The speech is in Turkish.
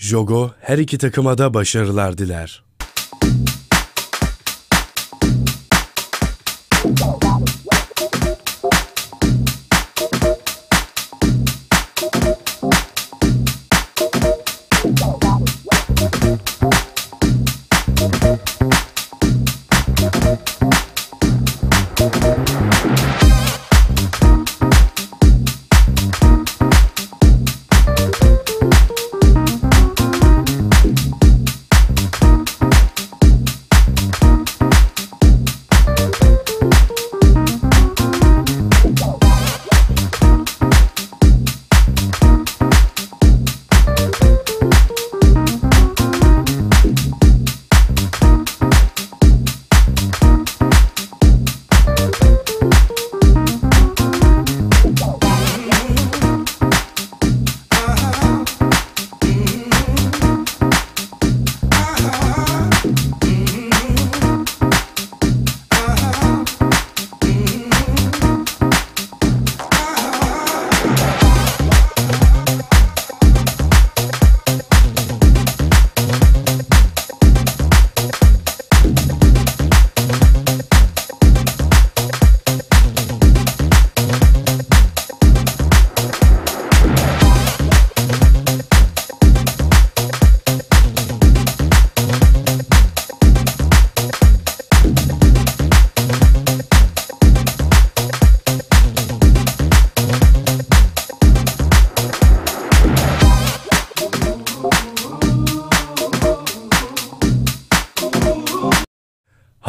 Jogo her iki takıma da başarılar diler.